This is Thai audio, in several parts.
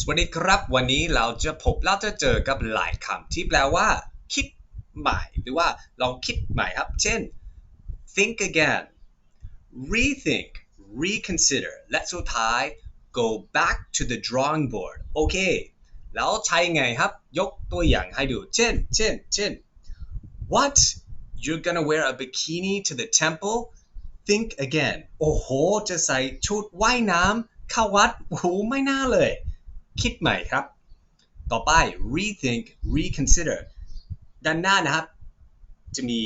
สวัสดีครับ วันนี้เราจะพบเราจะเจอกับหลายคำที่แปลว่า คิดใหม่ หรือว่าลองคิดใหม่ครับ เช่น think again rethink reconsider และสุดท้าย go back to the drawing board โอเค แล้วใช้ไงครับ ยกตัวอย่างให้ดู เช่น เช่น เช่น what you're gonna wear a bikini to the temple think again โอ้โห จะใส่ชุดว่ายน้ำเข้าวัดโอ้โหไม่น่าเลย คิดใหม่ครับ ต่อไป rethink reconsider ด้านหน้านะครับ จะมี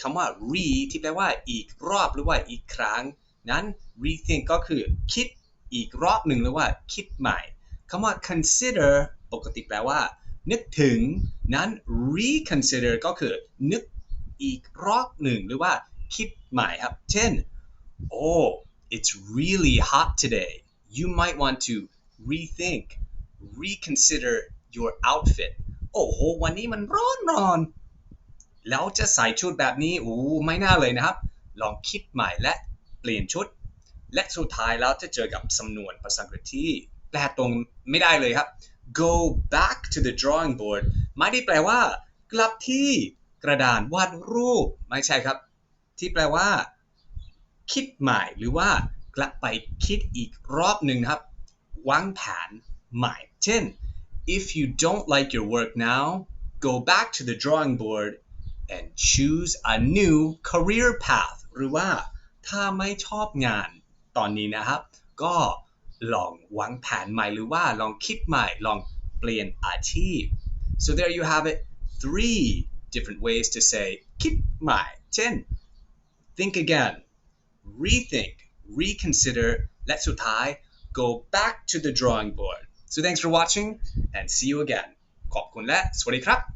คำว่า re ที่แปลว่าอีกรอบหรือว่าอีกครั้ง นั้น rethink ก็คือคิดอีกรอบหนึ่งหรือว่าคิดใหม่คำว่า consider ปกติแปลว่า นึกถึง นั้น reconsider ก็คือ นึกอีกรอบหนึ่งหรือว่าคิดใหม่ครับ เช่น oh it's really hot today you might want to rethink reconsider your outfit โอ้โห วันนี้มันร้อนร้อน แล้วจะใส่ชุดแบบนี้โอ้ไม่น่าเลยนะครับ ลองคิดใหม่และเปลี่ยนชุด และสุดท้ายแล้วจะเจอกับสำนวนภาษาอังกฤษที่แปลตรงไม่ได้เลยครับ go back to the drawing board ไม่ได้แปลว่า กลับที่กระดานวาดรูป ไม่ใช่ครับ ที่แปลว่า คิดใหม่หรือว่ากลับไปคิดอีกรอบหนึ่งครับวางแผน ใหม่ เช่น if you don't like your work now go back to the drawing board and choose a new career path หรือว่าถ้าไม่ชอบงานตอนนี้นะครับ ก็ลองวางแผนใหม่หรือว่าลองคิดใหม่ ลองเปลี่ยนอาชีพ so there you have it three different ways to say คิดใหม่ เช่น think again rethink reconsider และสุดท้าย go back to the drawing board so thanks for watching and see you again ขอบคุณและสวัสดีครับ